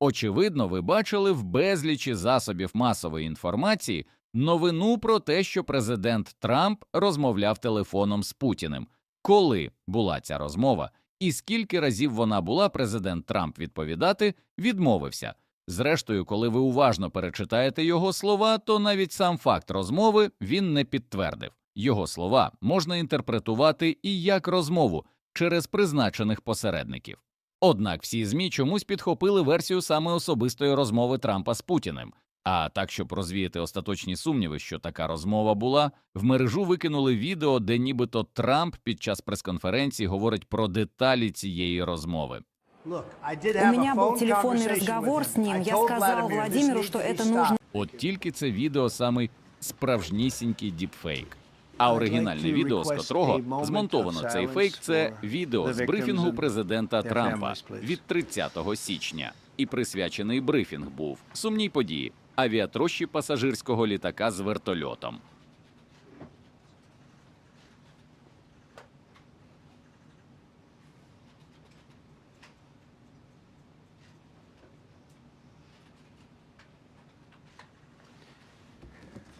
Очевидно, ви бачили в безлічі засобів масової інформації новину про те, що президент Трамп розмовляв телефоном з Путіним. Коли була ця розмова, і скільки разів вона була, президент Трамп відповідати відмовився. Зрештою, коли ви уважно перечитаєте його слова, то навіть сам факт розмови він не підтвердив. Його слова можна інтерпретувати і як розмову через призначених посередників. Однак всі ЗМІ чомусь підхопили версію саме особистої розмови Трампа з Путіним. А так, щоб розвіяти остаточні сумніви, що така розмова була, в мережу викинули відео, де нібито Трамп під час прес-конференції говорить про деталі цієї розмови. У У меня был телефонный разговор с ним. Я сказал Владимиру, что это нужно От тільки це відео самий справжнісінький діпфейк. А оригінальне відео, з котрого змонтовано цей фейк, це відео з брифінгу президента Трампа від 30 січня. І присвячений брифінг був сумній події авіатрощі пасажирського літака з вертольотом.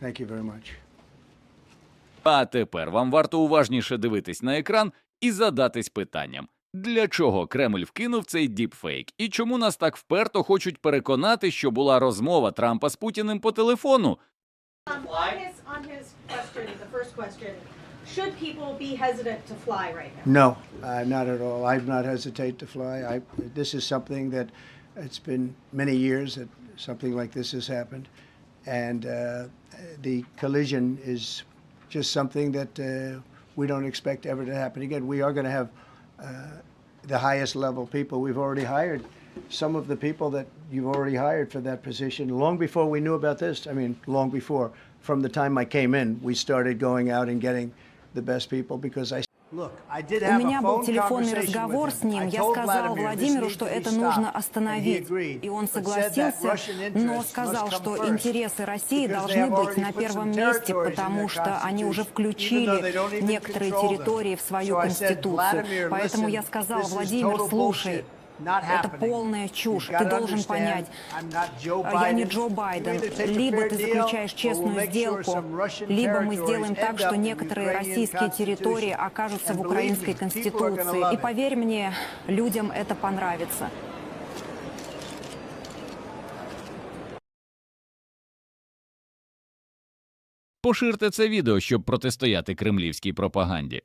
Thank you. А тепер вам варто уважніше дивитись на екран і задатись питанням. Для чого Кремль вкинув цей діпфейк? І чому нас так вперто хочуть переконати, що була розмова Трампа з Путіним по телефону? Should people be hesitant to fly right now? No, uh, not at all. I've not hesitate to fly. I, this is something that it's been many years that something like this has happened, and uh, the collision is just something that uh, we don't expect ever to happen again. We are going to have uh, the highest level people. We've already hired some of the people that you've already hired for that position long before we knew about this. I mean, long before. From the time I came in, we started going out and getting the best people because I. У меня был телефонный разговор с ним. Я сказал Владимиру, что это нужно остановить. И он согласился, но сказал, что интересы России должны быть на первом месте, потому что они уже включили некоторые территории в свою конституцию. Поэтому я сказал, Владимир, слушай, это полная чушь. Ты должен понять, я не Джо Байден. Либо ты заключаешь честную сделку, либо мы сделаем так, что некоторые российские территории окажутся в украинской конституции. И поверь мне, людям это понравится. Поширте це відео, щоб протистояти кремлівській пропаганді.